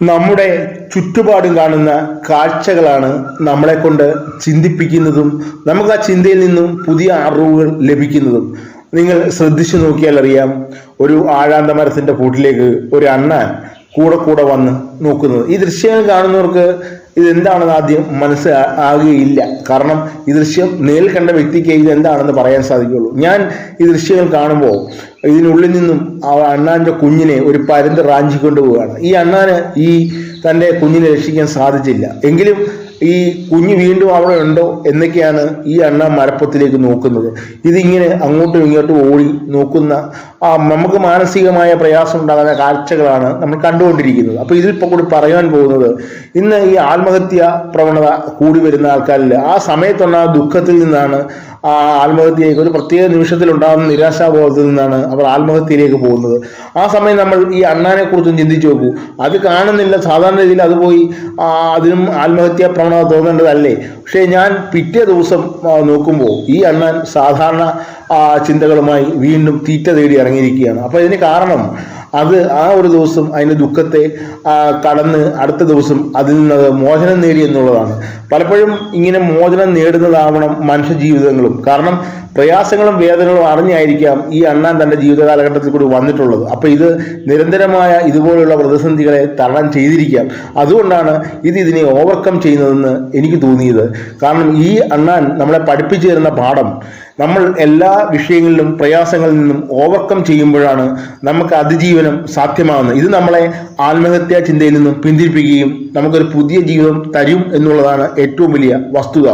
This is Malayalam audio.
നമ്മുടെ ചുറ്റുപാടും കാണുന്ന കാഴ്ചകളാണ് നമ്മളെ കൊണ്ട് ചിന്തിപ്പിക്കുന്നതും നമുക്ക് ആ ചിന്തയിൽ നിന്നും പുതിയ അറിവുകൾ ലഭിക്കുന്നതും. നിങ്ങൾ ശ്രദ്ധിച്ചു നോക്കിയാൽ അറിയാം ഒരു ആഴാന്ത മരത്തിന്റെ കൂട്ടിലേക്ക് ഒരു അണ്ണാൻ കൂടെ കൂടെ വന്ന് നോക്കുന്നത്. ഈ ദൃശ്യങ്ങൾ കാണുന്നവർക്ക് ഇതെന്താണെന്ന് ആദ്യം മനസ്സിലാകുകയില്ല. കാരണം ഈ ദൃശ്യം നേരിൽ കണ്ട വ്യക്തിക്ക് ഇതെന്താണെന്ന് പറയാൻ സാധിക്കുള്ളൂ ഞാൻ ഈ ദൃശ്യങ്ങൾ കാണുമ്പോൾ ഇതിനുള്ളിൽ നിന്നും ആ അണ്ണാന്റെ കുഞ്ഞിനെ ഒരു പരുന്ത് റാഞ്ചിക്കൊണ്ട് പോവുകയാണ്. ഈ അണ്ണാന് ഈ തന്റെ കുഞ്ഞിനെ രക്ഷിക്കാൻ സാധിച്ചില്ല. എങ്കിലും ഈ കുഞ്ഞ് വീണ്ടും അവിടെ ഉണ്ടോ എന്നൊക്കെയാണ് ഈ അണ്ണ മരപ്പത്തിലേക്ക് നോക്കുന്നത്. ഇതിങ്ങനെ അങ്ങോട്ടും ഇങ്ങോട്ടും ഓടി നോക്കുന്ന ആ നമുക്ക് മാനസികമായ പ്രയാസം ഉണ്ടാകുന്ന കാഴ്ചകളാണ് നമ്മൾ കണ്ടുകൊണ്ടിരിക്കുന്നത്. അപ്പോൾ ഇതിൽ കൂടി പറയാൻ പോകുന്നത് ഇന്ന് ഈ ആത്മഹത്യ പ്രവണത കൂടി വരുന്ന ആൾക്കാരിൽ ആ സമയത്തുള്ള ദുഃഖത്തിൽ നിന്നാണ് ആത്മഹത്യയിലേക്ക് ഒരു പ്രത്യേക നിമിഷത്തിൽ ഉണ്ടാകുന്ന നിരാശാബോധത്തിൽ നിന്നാണ് അവർ ആത്മഹത്യയിലേക്ക് പോകുന്നത്. ആ സമയം നമ്മൾ ഈ അണ്ണാനെ കുറിച്ചും ചിന്തിച്ചു നോക്കൂ. അത് കാണുന്നില്ല. സാധാരണ രീതിയിൽ അത് പോയി അതിനും ആത്മഹത്യാ പ്രവണത തോന്നേണ്ടതല്ലേ? പക്ഷേ ഞാൻ പിറ്റേ ദിവസം നോക്കുമ്പോൾ ഈ അണ്ണാൻ സാധാരണ ചിന്തകളുമായി വീണ്ടും തീറ്റ തേടി ഇറങ്ങിയിരിക്കുകയാണ്. അപ്പോൾ ഇതിന് കാരണം അത് ആ ഒരു ദിവസം അതിന്റെ ദുഃഖത്തെ കടന്ന് അടുത്ത ദിവസം അതിൽ നിന്ന് മോചനം നേടി എന്നുള്ളതാണ്. പലപ്പോഴും ഇങ്ങനെ മോചനം നേടുന്നതാവണം മനുഷ്യ ജീവിതങ്ങളും കാരണം പ്രയാസങ്ങളും വേദനകളും അറിഞ്ഞായിരിക്കാം ഈ അണ്ണാൻ തന്റെ ജീവിത കാലഘട്ടത്തിൽ കൂടി വന്നിട്ടുള്ളത്. അപ്പോൾ ഇത് നിരന്തരമായ ഇതുപോലുള്ള പ്രതിസന്ധികളെ തരണം ചെയ്തിരിക്കാം. അതുകൊണ്ടാണ് ഇത് ഇതിനെ ഓവർകം ചെയ്യുന്നതെന്ന് എനിക്ക് തോന്നിയത്. കാരണം ഈ അണ്ണാൻ നമ്മളെ പഠിപ്പിച്ചു തരുന്ന പാഠം നമ്മൾ എല്ലാ വിഷയങ്ങളിലും പ്രയാസങ്ങളിൽ നിന്നും ഓവർകം ചെയ്യുമ്പോഴാണ് നമുക്ക് അതിജീവനം സാധ്യമാകുന്നത്. ഇത് നമ്മളെ ആത്മഹത്യാ ചിന്തയിൽ നിന്നും പിന്തിരിപ്പിക്കുകയും നമുക്കൊരു പുതിയ ജീവിതം തരും എന്നുള്ളതാണ് ഏറ്റവും വലിയ വസ്തുത.